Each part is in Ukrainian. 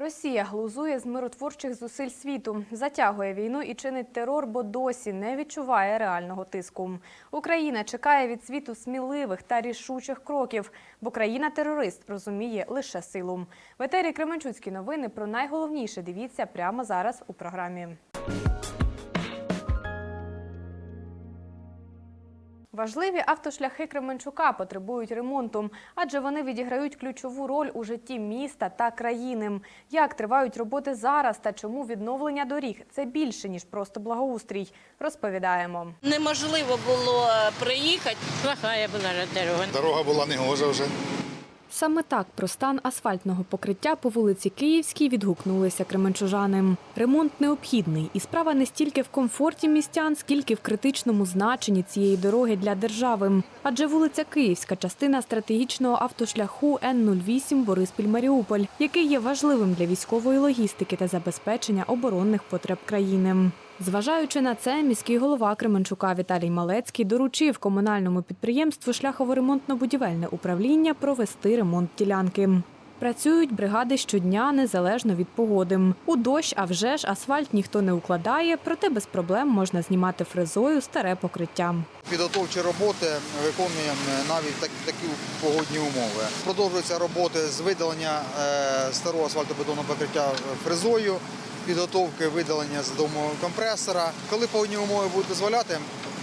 Росія глузує з миротворчих зусиль світу, затягує війну і чинить терор, бо досі не відчуває реального тиску. Україна чекає від світу сміливих та рішучих кроків, бо країна-терорист розуміє лише силу. В етері Кременчуцькі новини про найголовніше дивіться прямо зараз у програмі. Важливі автошляхи Кременчука потребують ремонту, адже вони відіграють ключову роль у житті міста та країни. Як тривають роботи зараз та чому відновлення доріг це більше ніж просто благоустрій, розповідаємо. Неможливо було приїхати. Плохая була дорога. Дорога була негожа вже. Саме так про стан асфальтного покриття по вулиці Київській відгукнулися кременчужани. Ремонт необхідний, і справа не стільки в комфорті містян, скільки в критичному значенні цієї дороги для держави. Адже вулиця Київська частина стратегічного автошляху Н-08 Бориспіль-Маріуполь, який є важливим для військової логістики та забезпечення оборонних потреб країни. Зважаючи на це, міський голова Кременчука Віталій Малецький доручив комунальному підприємству шляхово-ремонтно-будівельне управління провести ремонт ділянки. Працюють бригади щодня незалежно від погоди. У дощ, а вже ж асфальт ніхто не укладає, проте без проблем можна знімати фрезою старе покриття. Підготовчі роботи виконуємо навіть так- такі погодні умови. Продовжуються роботи з видалення е, старого асфальтобетонного покриття фрезою, підготовки видалення з дому компресора. Коли погодні умови будуть дозволяти,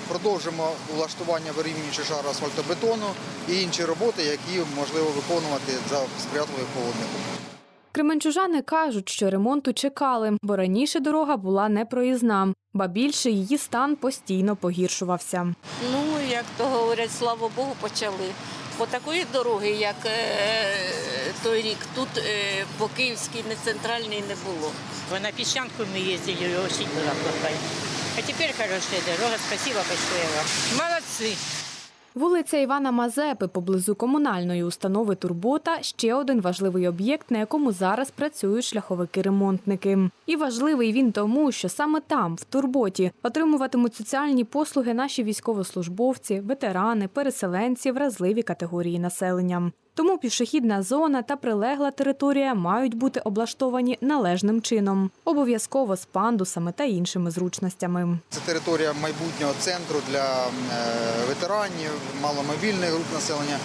продовжимо влаштування вирівнюючого шару асфальтобетону і інші роботи, які можливо виконувати за сприятливих погодних умов. Кременчужани кажуть, що ремонту чекали, бо раніше дорога була непроїзна, ба більше її стан постійно погіршувався. Ну, як то говорять, слава Богу, почали. Бо такої дороги, як е, той рік, тут е, по Київській не центральній не було. На песчанку мы ездили, очень была плохая. А теперь хорошая дорога, спасибо большое вам. Молодцы. Вулиця Івана Мазепи поблизу комунальної установи Турбота ще один важливий об'єкт, на якому зараз працюють шляховики-ремонтники. І важливий він тому, що саме там, в Турботі, отримуватимуть соціальні послуги наші військовослужбовці, ветерани, переселенці, вразливі категорії населення. Тому пішохідна зона та прилегла територія мають бути облаштовані належним чином, обов'язково з пандусами та іншими зручностями. Це територія майбутнього центру для е, ветеранів, маломобільних груп населення.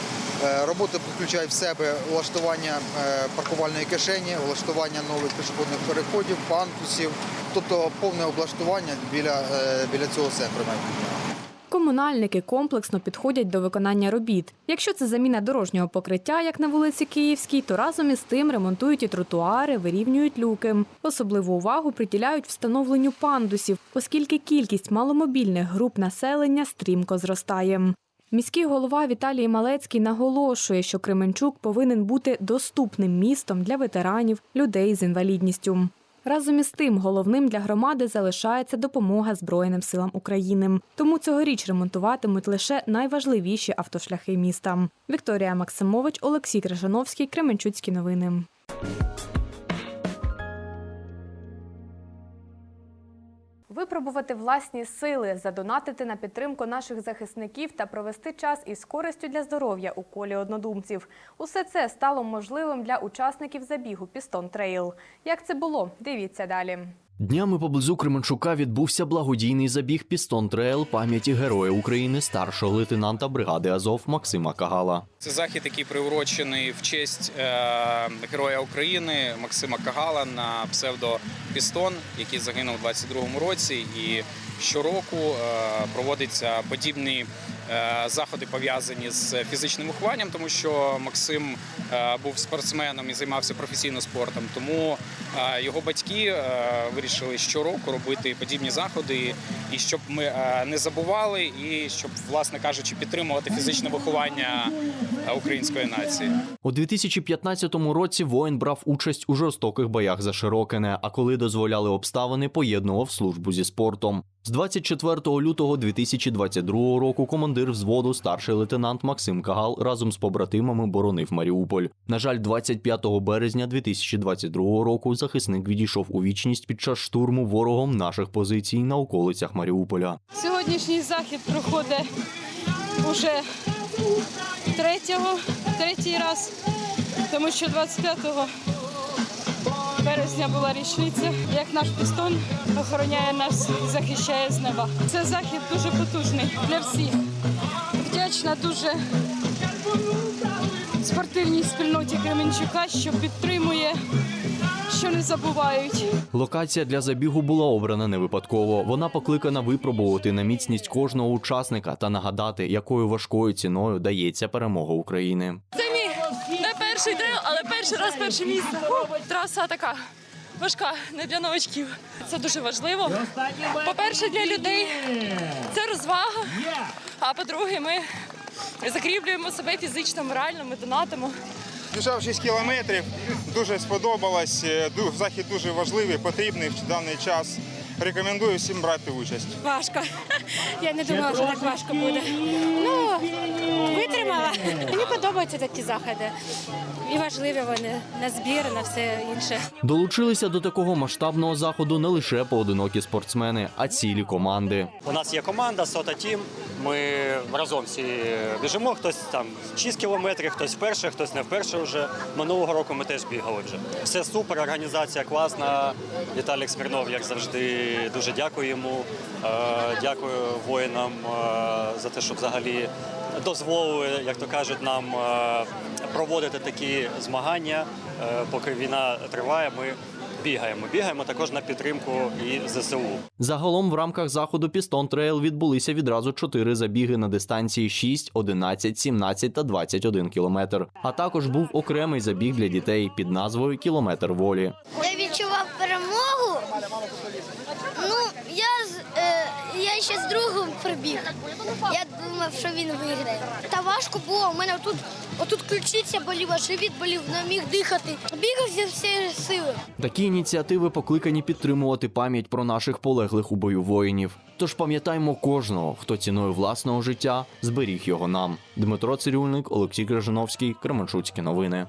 Е, Роботи включають в себе влаштування е, паркувальної кишені, влаштування нових пішохідних переходів, пандусів, тобто повне облаштування біля, біля цього центру майбутнього. Комунальники комплексно підходять до виконання робіт. Якщо це заміна дорожнього покриття, як на вулиці Київській, то разом із тим ремонтують і тротуари, вирівнюють люки. Особливу увагу приділяють встановленню пандусів, оскільки кількість маломобільних груп населення стрімко зростає. Міський голова Віталій Малецький наголошує, що Кременчук повинен бути доступним містом для ветеранів, людей з інвалідністю. Разом із тим, головним для громади залишається допомога Збройним силам України. Тому цьогоріч ремонтуватимуть лише найважливіші автошляхи міста. Вікторія Максимович, Олексій Крижановський, Кременчуцькі новини. Випробувати власні сили, задонатити на підтримку наших захисників та провести час із користю для здоров'я у колі однодумців. Усе це стало можливим для учасників забігу Пістон Трейл. Як це було? Дивіться далі. Днями поблизу Кременчука відбувся благодійний забіг Пістон Трейл пам'яті Героя України старшого лейтенанта бригади Азов Максима Кагала. Це захід, який приурочений в честь е, Героя України Максима Кагала на псевдо Пістон, який загинув у 22-му році. І щороку е, проводяться подібні е, заходи пов'язані з фізичним вихованням, тому що Максим е, був спортсменом і займався професійно спортом. Тому е, його батьки е, вирішили щороку робити подібні заходи, і щоб ми е, не забували, і щоб, власне кажучи, підтримувати фізичне виховання е, української нації. У 2015 році воїн брав участь у жорстоких боях за Широкине, а коли дозволяли обставини, поєднував службу зі спортом. З 24 лютого 2022 року командир взводу старший лейтенант Максим Кагал разом з побратимами боронив Маріуполь. На жаль, 25 березня 2022 року захисник відійшов у вічність під час штурму ворогом наших позицій на околицях Маріуполя. Сьогоднішній захід проходить уже третього, третій раз, тому що 25 березня була річниця, як наш пістон охороняє нас і захищає з неба. Це захід дуже потужний для всіх. Вдячна дуже спортивній спільноті Кременчука, що підтримує, що не забувають. Локація для забігу була обрана не випадково. Вона покликана випробувати на міцність кожного учасника та нагадати, якою важкою ціною дається перемога України. Це перший трейл, але перший раз перше місце. Траса така важка, не для новачків. Це дуже важливо. По-перше, для людей це розвага. А по-друге, ми закріплюємо себе фізично, морально, ми донатимо. Біжав 6 кілометрів, дуже сподобалось. Е, Захід дуже важливий, потрібний в даний час. Рекомендую всім брати участь. Важко. Я не думала, що так важко буде. Ну, витримала. Мені подобаються такі заходи. І важливі вони на збір, на все інше. Долучилися до такого масштабного заходу не лише поодинокі спортсмени, а цілі команди. У нас є команда Сота Тім. Ми разом всі біжимо. Хтось там 6 кілометрів, хтось вперше, хтось не вперше вже. Минулого року ми теж бігали вже. Все супер, організація класна. Віталік Смірнов, як завжди, дуже дякую йому. Е, Дякую воїнам е, за те, що взагалі дозволили, як то кажуть, нам е, проводити такі змагання. Е, Поки війна триває, ми бігаємо. Бігаємо також на підтримку і ЗСУ. Загалом в рамках заходу Пістон Трейл відбулися відразу чотири забіги на дистанції 6, 11, 17 та 21 кілометр. А також був окремий забіг для дітей під назвою Кілометр волі. Я відчував перемогу. Ще з другом прибіг. Я думав, що він виграє. Та важко було. У мене отут, отут ключиця боліла, живіт болів, не міг дихати. Бігав зі всієї сили. Такі ініціативи покликані підтримувати пам'ять про наших полеглих у бою воїнів. Тож пам'ятаймо кожного, хто ціною власного життя зберіг його нам. Дмитро Цирюльник, Олексій Крижановський, Кременчуцькі новини.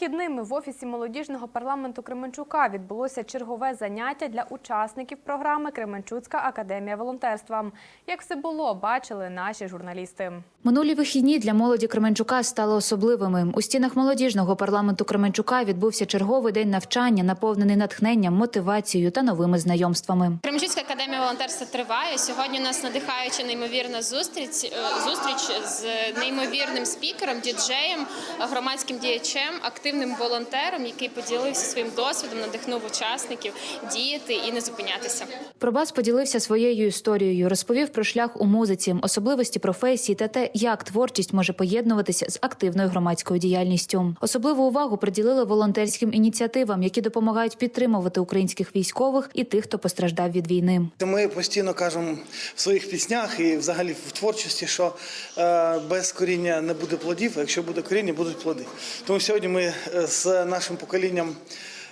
Вихідними в офісі молодіжного парламенту Кременчука відбулося чергове заняття для учасників програми Кременчуцька академія волонтерства. Як все було, бачили наші журналісти. Минулі вихідні для молоді Кременчука стали особливими. У стінах молодіжного парламенту Кременчука відбувся черговий день навчання, наповнений натхненням, мотивацією та новими знайомствами. Кремчуцька академія волонтерства триває. Сьогодні у нас надихаюча неймовірна зустріч, е, зустріч з неймовірним спікером, діджеєм, громадським діячем, активним волонтером, який поділився своїм досвідом, надихнув учасників діяти і не зупинятися. Пробас поділився своєю історією, розповів про шлях у музиці, особливості професії та те, як творчість може поєднуватися з активною громадською діяльністю. Особливу увагу приділили волонтерським ініціативам, які допомагають підтримувати українських військових і тих, хто постраждав від війни. Ми постійно кажемо в своїх піснях і взагалі в творчості, що е, без коріння не буде плодів, а якщо буде коріння, будуть плоди. Тому сьогодні ми з нашим поколінням,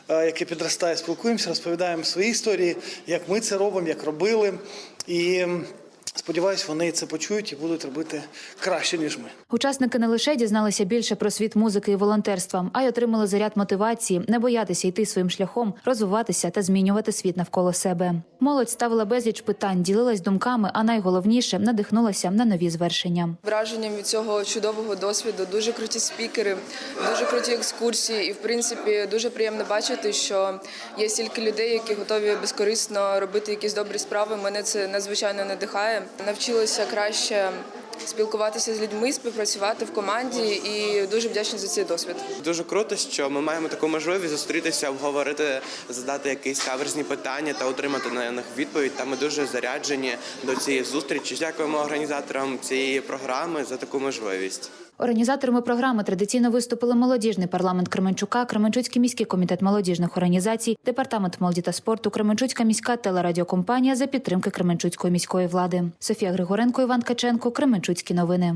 е, яке підростає, спілкуємося, розповідаємо свої історії, як ми це робимо, як робили. І сподіваюсь, вони це почують і будуть робити краще, ніж ми. Учасники не лише дізналися більше про світ музики і волонтерства, а й отримали заряд мотивації, не боятися йти своїм шляхом, розвиватися та змінювати світ навколо себе. Молодь ставила безліч питань, ділилась думками, а найголовніше надихнулася на нові звершення. Враженням від цього чудового досвіду дуже круті спікери, дуже круті екскурсії. І в принципі дуже приємно бачити, що є стільки людей, які готові безкорисно робити якісь добрі справи. Мене це надзвичайно надихає. Навчилася краще спілкуватися з людьми, співпрацювати в команді і дуже вдячна за цей досвід. Дуже круто, що ми маємо таку можливість зустрітися, обговорити, задати якісь каверзні питання та отримати на них відповідь. Та ми дуже заряджені до цієї зустрічі. Дякуємо організаторам цієї програми за таку можливість. Організаторами програми традиційно виступили молодіжний парламент Кременчука, Кременчуцький міський комітет молодіжних організацій, департамент молоді та спорту, Кременчуцька міська телерадіокомпанія за підтримки Кременчуцької міської влади. Софія Григоренко, Іван Каченко, Кременчуцькі новини.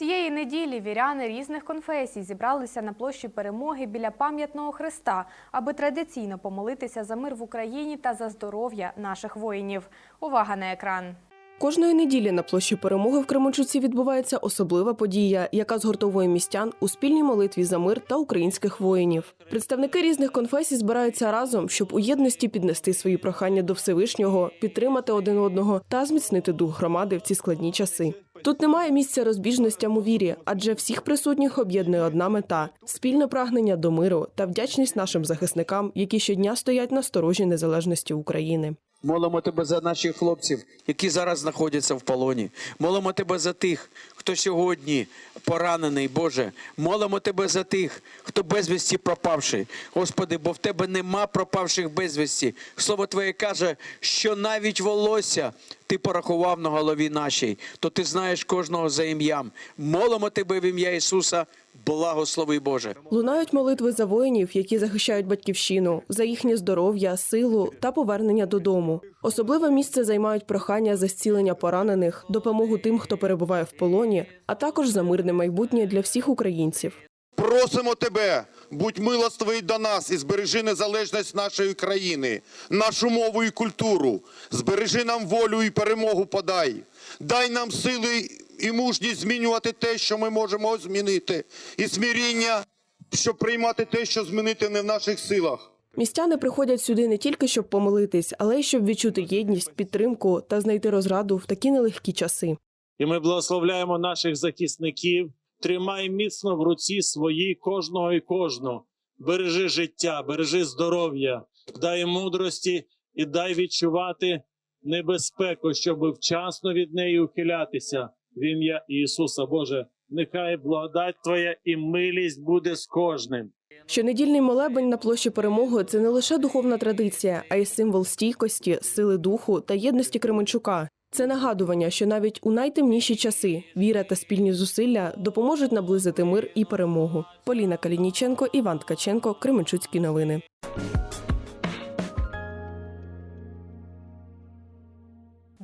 Цієї неділі віряни різних конфесій зібралися на площі перемоги біля пам'ятного хреста, аби традиційно помолитися за мир в Україні та за здоров'я наших воїнів. Увага на екран. Кожної неділі на площі перемоги в Кременчуці відбувається особлива подія, яка згуртовує містян у спільній молитві за мир та українських воїнів. Представники різних конфесій збираються разом, щоб у єдності піднести свої прохання до Всевишнього, підтримати один одного та зміцнити дух громади в ці складні часи. Тут немає місця розбіжностям у вірі, адже всіх присутніх об'єднує одна мета спільне прагнення до миру та вдячність нашим захисникам, які щодня стоять на сторожі незалежності України. Молимо тебе за наших хлопців, які зараз знаходяться в полоні. Молимо тебе за тих, хто сьогодні поранений, Боже. Молимо тебе за тих, хто безвісті пропавший. Господи, бо в тебе нема пропавших безвісті. Слово Твоє каже, що навіть волосся ти порахував на голові нашій, то ти знаєш кожного за ім'ям. Молимо тебе в ім'я Ісуса. Благослови Боже. Лунають молитви за воїнів, які захищають батьківщину, за їхнє здоров'я, силу та повернення додому. Особливе місце займають прохання за зцілення поранених, допомогу тим, хто перебуває в полоні, а також за мирне майбутнє для всіх українців. Просимо тебе, будь милостивий до нас і збережи незалежність нашої країни, нашу мову і культуру. Збережи нам волю і перемогу подай. Дай нам сили і мужність змінювати те, що ми можемо змінити, і смиріння, щоб приймати те, що змінити не в наших силах. Містяни приходять сюди не тільки щоб помолитись, але й щоб відчути єдність, підтримку та знайти розраду в такі нелегкі часи. І ми благословляємо наших захисників. Тримай міцно в руці своїй кожного і кожну. Бережи життя, бережи здоров'я, дай мудрості і дай відчувати небезпеку, щоб вчасно від неї ухилятися. В ім'я Ісуса Боже, нехай благодать Твоя і милість буде з кожним. Щонедільний молебень на площі перемоги це не лише духовна традиція, а й символ стійкості, сили духу та єдності Кременчука. Це нагадування, що навіть у найтемніші часи віра та спільні зусилля допоможуть наблизити мир і перемогу. Поліна Калініченко, Іван Ткаченко, Кременчуцькі новини.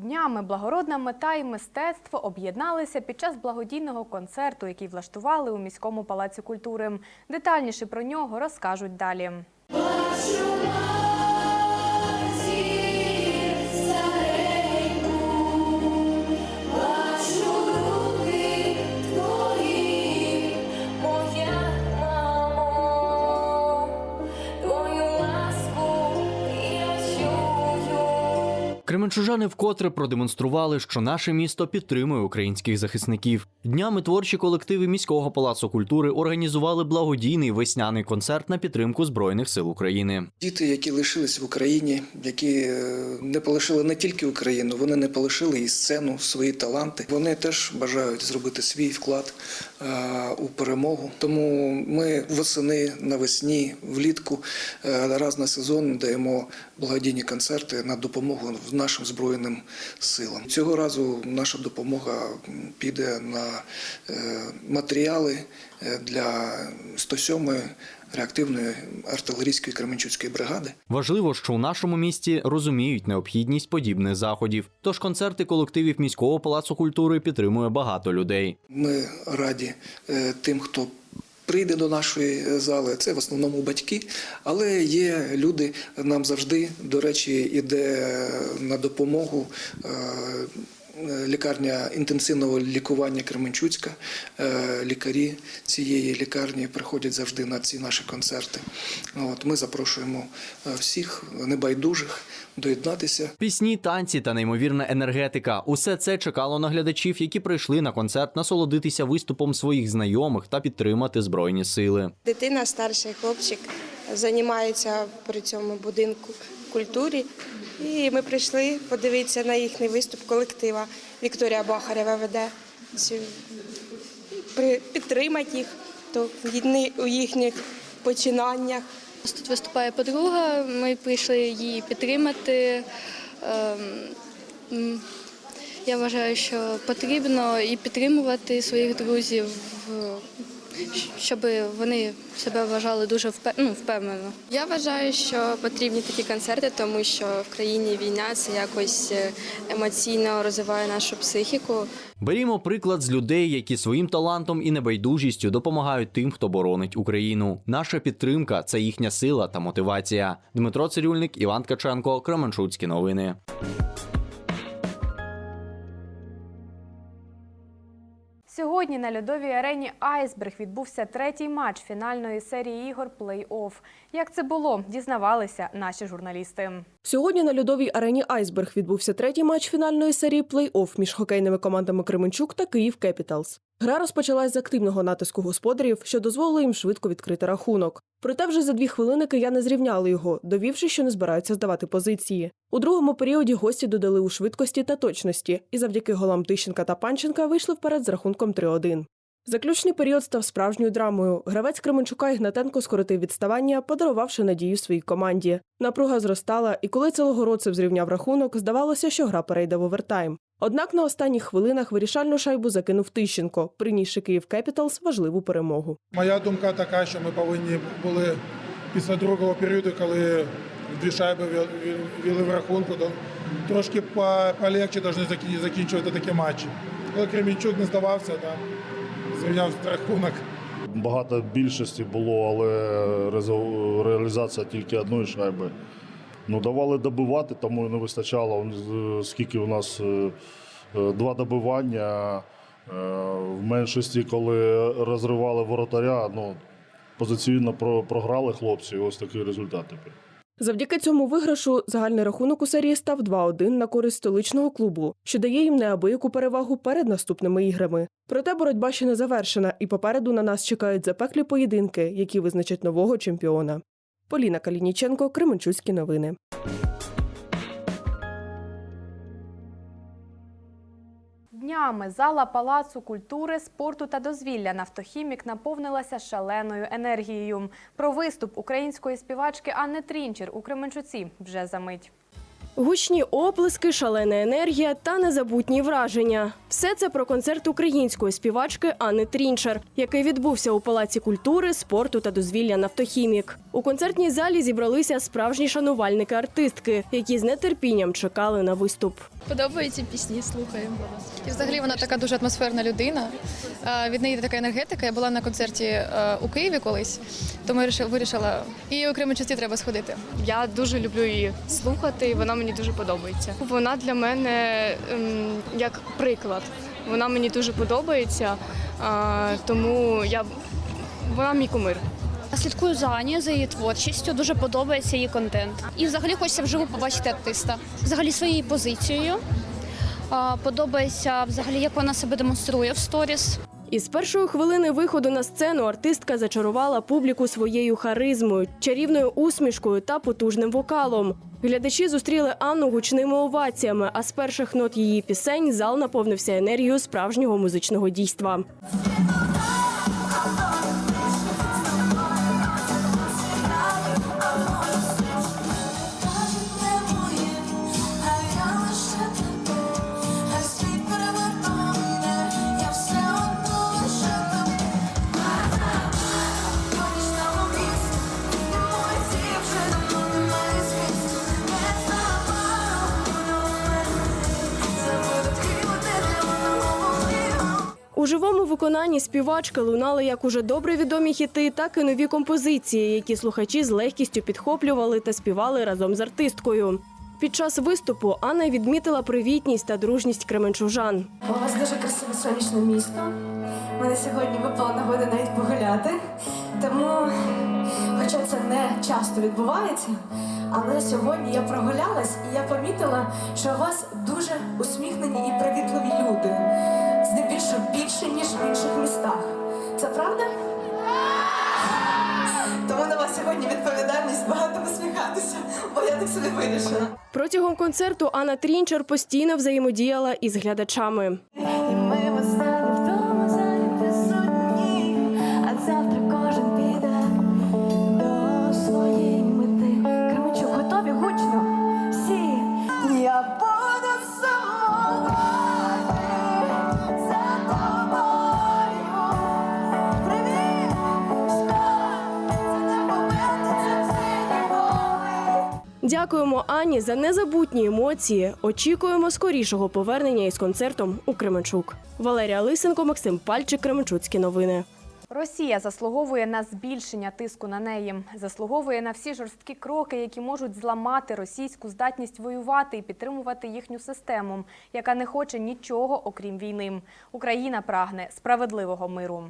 Днями благородна мета і мистецтво об'єдналися під час благодійного концерту, який влаштували у міському палаці культури. Детальніше про нього розкажуть далі. Кременчужани вкотре продемонстрували, що наше місто підтримує українських захисників. Днями творчі колективи міського палацу культури організували благодійний весняний концерт на підтримку збройних сил України. Діти, які лишились в Україні, які е, не полишили не тільки Україну, вони не полишили і сцену, свої таланти. Вони теж бажають зробити свій вклад у перемогу. Тому ми восени, навесні, влітку е, раз на сезон даємо благодійні концерти на допомогу нашим збройним силам. Цього разу наша допомога піде на е, матеріали е, для 107-ї реактивної артилерійської Кременчуцької бригади. Важливо, що у нашому місті розуміють необхідність подібних заходів. Тож концерти колективів міського палацу культури підтримує багато людей. Ми раді е, тим, хто прийде до нашої зали. Це в основному батьки, але є люди нам завжди, до речі, іде на допомогу. Е, Лікарня інтенсивного лікування Кременчуцька. Е, Лікарі цієї лікарні приходять завжди на ці наші концерти. От ми запрошуємо е, всіх небайдужих доєднатися. Пісні, танці та неймовірна енергетика усе це чекало на глядачів, які прийшли на концерт насолодитися виступом своїх знайомих та підтримати збройні сили. Дитина, старший хлопчик, займається при цьому будинку культурі. І ми прийшли подивитися на їхній виступ колектива. Вікторія Бахарєва веде підтримати їх то у їхніх починаннях. Тут виступає подруга, ми прийшли її підтримати. Ем, Я вважаю, що потрібно і підтримувати своїх друзів, щоб вони себе вважали дуже ну, впевнено. Я вважаю, що потрібні такі концерти, тому що в країні війна це якось е, емоційно розвиває нашу психіку. Берімо приклад з людей, які своїм талантом і небайдужістю допомагають тим, хто боронить Україну. Наша підтримка це їхня сила та мотивація. Дмитро Цирюльник, Іван Ткаченко, Кременчуцькі новини. Сьогодні на льодовій арені Айсберг відбувся третій матч фінальної серії ігор плей-офф. Як це було, дізнавалися наші журналісти. Сьогодні на льодовій арені Айсберг відбувся третій матч фінальної серії плей-офф між хокейними командами Кременчук та Київ Кепіталс. Гра розпочалась з активного натиску господарів, що дозволило їм швидко відкрити рахунок. Проте вже за дві хвилини кияни зрівняли його, довівши, що не збираються здавати позиції. У другому періоді гості додали у швидкості та точності, і завдяки голам Тищенка та Панченка вийшли вперед з рахунком 3-1. Заключний період став справжньою драмою. Гравець Кременчука Ігнатенко скоротив відставання, подарувавши надію своїй команді. Напруга зростала, і коли Целогородцев зрівняв рахунок, здавалося, що гра перейде в овертайм. Однак на останніх хвилинах вирішальну шайбу закинув Тищенко, принісши Київ Кепіталс важливу перемогу. Моя думка така, що ми повинні були після другого періоду, коли дві шайби віли в рахунку, то трошки по- полегче повинні закінчувати такі матчі. Коли Кремінчук не здавався, там зрівняв рахунок. Багато більшості було, але реалізація тільки одної шайби. Ну, давали добивати, тому не вистачало. Скільки у нас е, е, два добивання. е, В меншості, коли розривали воротаря, ну, позиційно програли хлопці. Ось такий результат тепер. Завдяки цьому виграшу загальний рахунок у серії став 2-1 на користь столичного клубу, що дає їм неабияку перевагу перед наступними іграми. Проте боротьба ще не завершена, і попереду на нас чекають запеклі поєдинки, які визначать нового чемпіона. Поліна Калініченко, Кременчуцькі новини. Днями зала Палацу культури, спорту та дозвілля «Нафтохімік» наповнилася шаленою енергією. Про виступ української співачки Анни Трінчер у Кременчуці вже за мить. Гучні оплески, шалена енергія та незабутні враження. Все це про концерт української співачки Анни Трінчер, який відбувся у Палаці культури, спорту та дозвілля «Нафтохімік». У концертній залі зібралися справжні шанувальники артистки, які з нетерпінням чекали на виступ. Подобаються пісні, слухаємо. І взагалі вона така дуже атмосферна людина. Від неї така енергетика. Я була на концерті е, у Києві колись, тому я вирішила- і у Кременчуці треба сходити. Я дуже люблю її слухати, і вона мені дуже подобається. Вона для мене ем, як приклад. Вона мені дуже подобається, тому я вона мій кумир. Слідкую за Ані, за її творчістю. Дуже подобається її контент. І взагалі хочеться вживу побачити артиста. Взагалі своєю позицією. Подобається взагалі, як вона себе демонструє в сторіс. Із першої хвилини виходу на сцену артистка зачарувала публіку своєю харизмою, чарівною усмішкою та потужним вокалом. Глядачі зустріли Анну гучними оваціями, а з перших нот її пісень зал наповнився енергією справжнього музичного дійства. У живому виконанні співачки лунали як уже добре відомі хіти, так і нові композиції, які слухачі з легкістю підхоплювали та співали разом з артисткою. Під час виступу Анна відмітила привітність та дружність кременчужан. У вас дуже красиве сонячне місто. Мене сьогодні випала нагода навіть погуляти. Тому, хоча це не часто відбувається, але сьогодні я прогулялась і я помітила, що у вас дуже усміхнені і привітливі люди. Здебільшого більше, ніж в інших містах. Це правда? Тому на вас сьогодні відповідальність багато посміхатися, бо я так собі вирішила. Протягом концерту Анна Трінчер постійно взаємодіяла із глядачами. Дякуємо Анні за незабутні емоції. Очікуємо скорішого повернення із концертом у Кременчук. Валерія Лисенко, Максим Пальчик, Кременчуцькі новини. Росія заслуговує на збільшення тиску на неї, заслуговує на всі жорсткі кроки, які можуть зламати російську здатність воювати і підтримувати їхню систему, яка не хоче нічого окрім війни. Україна прагне справедливого миру.